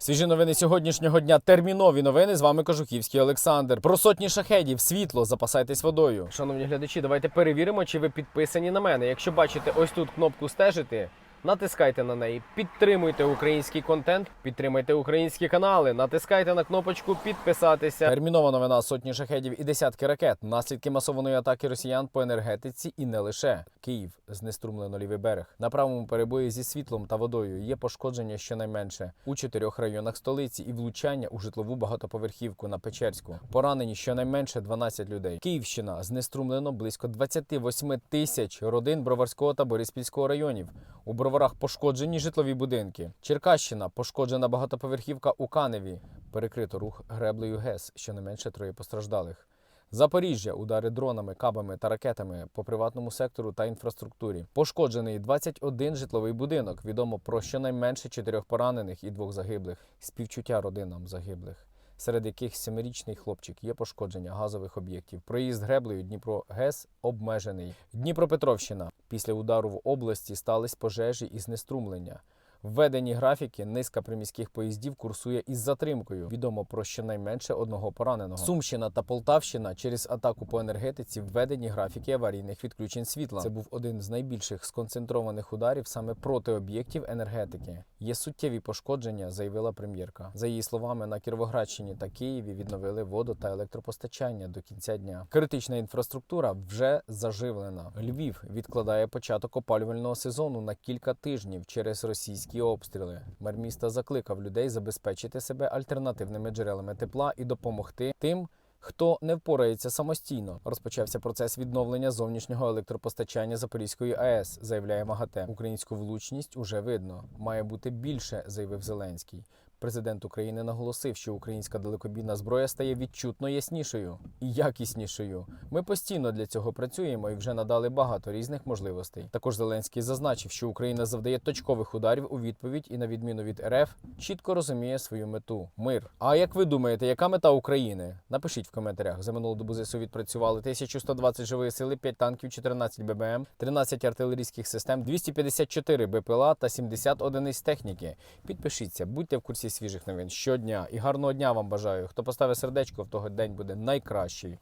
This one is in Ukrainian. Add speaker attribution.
Speaker 1: Свіжі новини сьогоднішнього дня. Термінові новини. З вами Кожухівський Олександр. Про сотні шахедів, світло, запасайтесь водою. Шановні глядачі, давайте перевіримо, чи ви підписані на мене. Якщо бачите ось тут кнопку стежити. Натискайте на неї, підтримуйте український контент, підтримайте українські канали, натискайте на кнопочку підписатися. Термінова новина сотні шахедів і десятки ракет. Наслідки масованої атаки росіян по енергетиці і не лише Київ знеструмлено лівий берег. На правому перебої зі світлом та водою є пошкодження щонайменше у чотирьох районах столиці і влучання у житлову багатоповерхівку на Печерську. Поранені щонайменше 12 людей. Київщина знеструмлено близько 28 тисяч родин Броварського та Бориспільського районів. У броварах пошкоджені житлові будинки. Черкащина пошкоджена багатоповерхівка у Каневі. Перекрито рух греблею ГЕС, щонайменше троє постраждалих. Запоріжжя удари дронами, кабами та ракетами по приватному сектору та інфраструктурі. Пошкоджений 21 житловий будинок. Відомо про щонайменше чотирьох поранених і двох загиблих. Співчуття родинам загиблих. Серед яких семирічний хлопчик є пошкодження газових об'єктів. Проїзд греблею Дніпро ГЕС обмежений. Дніпропетровщина. Після удару в області стались пожежі і знеструмлення. Введені графіки низка приміських поїздів курсує із затримкою. Відомо про щонайменше одного пораненого. Сумщина та Полтавщина через атаку по енергетиці введені графіки аварійних відключень світла. Це був один з найбільших сконцентрованих ударів саме проти об'єктів енергетики. Є суттєві пошкодження, заявила прем'єрка. За її словами, на Кіровоградщині та Києві відновили воду та електропостачання до кінця дня. Критична інфраструктура вже заживлена. Львів відкладає початок опалювального сезону на кілька тижнів через російські обстріли. Мер міста закликав людей забезпечити себе альтернативними джерелами тепла і допомогти тим. Хто не впорається самостійно, розпочався процес відновлення зовнішнього електропостачання Запорізької АЕС, заявляє МАГАТЕ. Українську влучність уже видно. Має бути більше, заявив Зеленський. Президент України наголосив, що українська далекобійна зброя стає відчутно яснішою і якіснішою. Ми постійно для цього працюємо і вже надали багато різних можливостей. Також Зеленський зазначив, що Україна завдає точкових ударів у відповідь і, на відміну від РФ, чітко розуміє свою мету мир. А як ви думаєте, яка мета України? Напишіть в коментарях. За минулу добу ЗСУ відпрацювали 1120 живої сили, 5 танків, 14 ББМ, 13 артилерійських систем, 254 БПЛА та 70 одиниць техніки. Підпишіться, будьте в курсі свіжих новин щодня і гарного дня вам бажаю. Хто поставить сердечко, в того день буде найкращий.